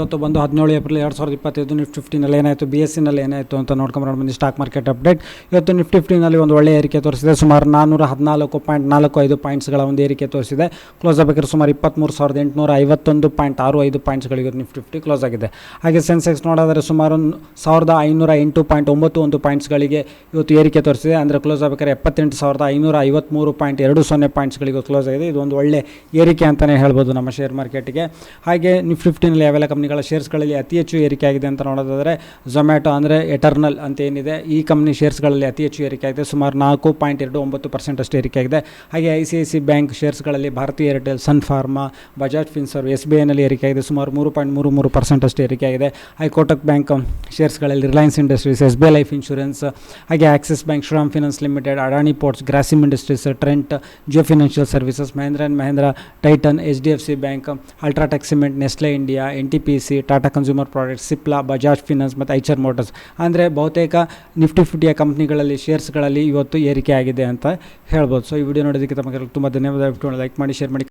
ಇವತ್ತು ಬಂದು ಹದಿನೇಳು ಏಪ್ರಿಲ್ ಎರಡು ಸಾವಿರದ ಇಪ್ಪತ್ತೈದು ನಿಫ್ಟಿ ಫಿಫ್ಟಿನಲ್ಲಿ ಏನಾಯಿತು? ಬಿ ಎಸ್ ಸಿನಲ್ಲಿ ಏನಾಯಿತು ಅಂತ ನೋಡ್ಕೊಂಬರೋಣ ಬಂದು ಸ್ಟಾಕ್ ಮಾರ್ಕೆಟ್ ಅಪ್ಡೇಟ್ ಇವತ್ತು ನಿಫ್ಟಿ ಫಿಫ್ಟಿನಲ್ಲಿ ಒಂದು ಒಳ್ಳೆಯ ಏರಿಕೆ ತೋರಿಸಿದೆ. ಸುಮಾರು ನಾನ್ನೂರ ಹದಿನಾಲ್ಕು ಪಾಯಿಂಟ್ ನಾಲ್ಕು ಐದು ಪಾಯಿಂಟ್ಸ್ಗಳ ಒಂದು ಏರಿಕೆ ತೋರಿಸಿದೆ. ಕ್ಲೋಸ್ ಆಗಬೇಕಾದ್ರೆ ಸುಮಾರು ಇಪ್ಪತ್ತ್ಮೂರು ಸಾವಿರದ ಎಂಟುನೂರ ಐವತ್ತೊಂದು ಪಾಯಿಂಟ್ ಆರು ಐದು ಪಾಯಿಂಟ್ಸ್ಗಳಿಗೆ ನಿಫ್ಟಿ ಫಿಫ್ಟಿ ಕ್ಲೋಸ್ ಆಗಿದೆ. ಹಾಗೆ ಸೆನ್ಸೆಕ್ಸ್ ನೋಡಿದ್ರೆ ಸುಮಾರು ಸಾವಿರದ ಐನೂರ ಎಂಟು ಪಾಯಿಂಟ್ ಒಂಬತ್ತು ಒಂದು ಪಾಯಿಂಟ್ಸ್ಗಳಿಗೆ ಇವತ್ತು ಏರಿಕೆ ತೋರಿಸಿದೆ. ಅಂದರೆ ಕ್ಲೋಸ್ ಆಗಬೇಕಾದ್ರೆ ಎಪ್ಪತ್ತೆಂಟು ಸಾವಿರದ ಐನೂರ ಐವತ್ತ್ಮೂರು ಪಾಯಿಂಟ್ ಎರಡು ಸೊನ್ನೆ ಪಾಯಿಂಟ್ಸ್ಗಳಿಗೆ ಕ್ಲೋಸ್ ಆಗಿದೆ. ಇದು ಒಂದು ಒಳ್ಳೆ ಏರಿಕೆ ಅಂತಲೇ ಹೇಳ್ಬೋದು ನಮ್ಮ ಶೇರ್ ಮಾರ್ಕೆಟ್ಗೆ ಹಾಗೆ ನಿಫ್ಟಿ ಫಿಫ್ಟಿನಲ್ಲಿ ಯಾವೆಲ್ಲ ಕಂಪ್ನಿಗಳ ಶೇರ್ಸ್ಗಳಲ್ಲಿ ಅತಿ ಹೆಚ್ಚು ಏರಿಕೆ ಆಗಿದೆ ಅಂತ ನೋಡೋದಾದರೆ ಝೊಮ್ಯಾಟೊ ಅಂದರೆ ಎಟರ್ನಲ್ ಅಂತ ಏನಿದೆ. ಈ ಕಂಪ್ನಿ ಶೇರ್ಸ್ಗಳಲ್ಲಿ ಅತಿ ಹೆಚ್ಚು ಏರಿಕೆ ಆಗಿದೆ ಸುಮಾರು ನಾಲ್ಕು ಪಾಯಿಂಟ್ ಎರಡು ಒಂಬತ್ತು ಪರ್ಸೆಂಟ್ ಅಷ್ಟು ಏರಿಕೆ ಆಗಿದೆ ಹಾಗೆ I C I C bank ಶೇರ್ಸ್ಗಳಲ್ಲಿ Bharti Airtel Sun Pharma Bajaj Finserv S B ಐನಲ್ಲಿ ಏರಿಕೆ ಆಗಿದೆ ಸುಮಾರು ಮೂರು ಪಾಯಿಂಟ್ ಮೂರು ಮೂರು ಪರ್ಸೆಂಟ್ ಅಷ್ಟು ಏರಿಕೆ ಆಗಿದೆ ಹಾಗೆ Kotak bank ಶೇರ್ಸ್ಗಳಲ್ಲಿ Reliance Industries S B life insurance ಹಾಗೆ Axis bank Shriram finance limited Adani ports Grasim industries Trent Jio financial services Mahindra and Mahindra Titan H D F C bank UltraTech cement Nestle India N T P C Tata consumer products Cipla Bajaj finance ಮತ್ತು Eicher motors ಅಂದರೆ ಬಹುತೇಕ Nifty ಫಿಫ್ಟಿಯ ಕಂಪ್ನಿಗಳಲ್ಲಿ ಶೇರ್ಸ್ಗಳಲ್ಲಿ ಇವತ್ತು ಏರಿಕೆ ಆಗಿದೆ ಅಂತ ಹೇಳ್ಬೋದು. So ಈ video ನೋಡೋದಕ್ಕೆ ತಮಗೆ ತುಂಬ ಧನ್ಯವಾದ ಲೈಕ್ ಮಾಡಿ ಶೇರ್ ಮಾಡಿ.